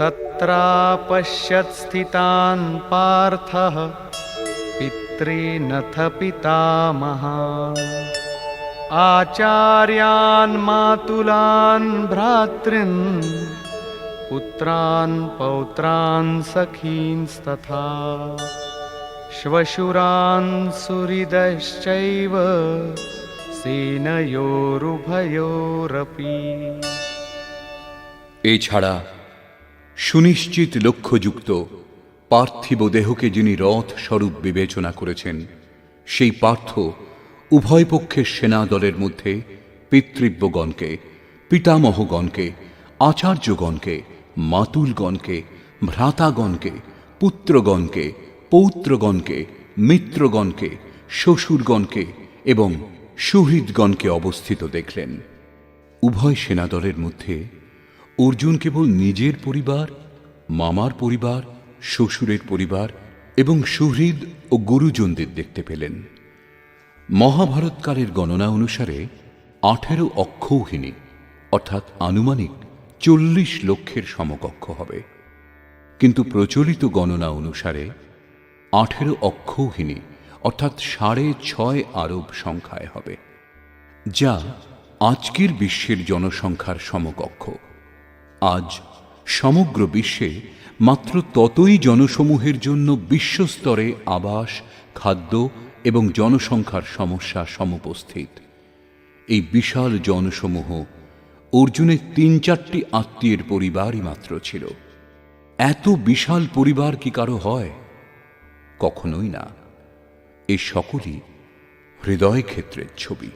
तत्रापश्यत् स्थितान् पार्थः पितॄनथ पितामहान् आचार्यान् मातुलान् भ्रातॄन् पुत्रान् पौत्रान् सखींस्तथा श्वशुरान् सुहृदश्चैव सेनयोरुभयोरपि এছাড়া সুনিশ্চিত লক্ষ্যযুক্ত পার্থিব দেহকে যিনি রথ স্বরূপ বিবেচনা করেছেন, সেই পার্থ উভয় পক্ষের সেনা দলের মধ্যে পিতৃব্যগণকে, পিতামহগণকে, আচার্যগণকে, মাতুলগণকে, ভ্রাতাগণকে, পুত্রগণকে, পৌত্রগণকে, মিত্রগণকে, শ্বশুরগণকে এবং সুহৃদগণকে অবস্থিত দেখলেন। উভয় সেনাদলের মধ্যে অর্জুন কেবল নিজের পরিবার, মামার পরিবার, শ্বশুরের পরিবার এবং সুহৃদ ও গুরুজনদের দেখতে পেলেন। মহাভারতকালের গণনা অনুসারে আঠেরো অক্ষৌহিনী অর্থাৎ আনুমানিক চল্লিশ লক্ষের সমকক্ষ হবে। কিন্তু প্রচলিত গণনা অনুসারে আঠেরো অক্ষৌহিনী অর্থাৎ সাড়ে ছয় আরব সংখ্যায় হবে, যা আজকের বিশ্বের জনসংখ্যার সমকক্ষ। আজ সমগ্র বিশ্বে মাত্র ততই জনসমূহের জন্য বিশ্বস্তরে আবাস, খাদ্য এবং জনসংখ্যার সমস্যা সমুপস্থিত। এই বিশাল জনসমূহ অর্জুনের তিন চারটি আত্মীয়ের পরিবারই মাত্র ছিল। এত বিশাল পরিবার কি কারও হয়? কখনোই না। এ সকলই হৃদয় ক্ষেত্রের ছবি।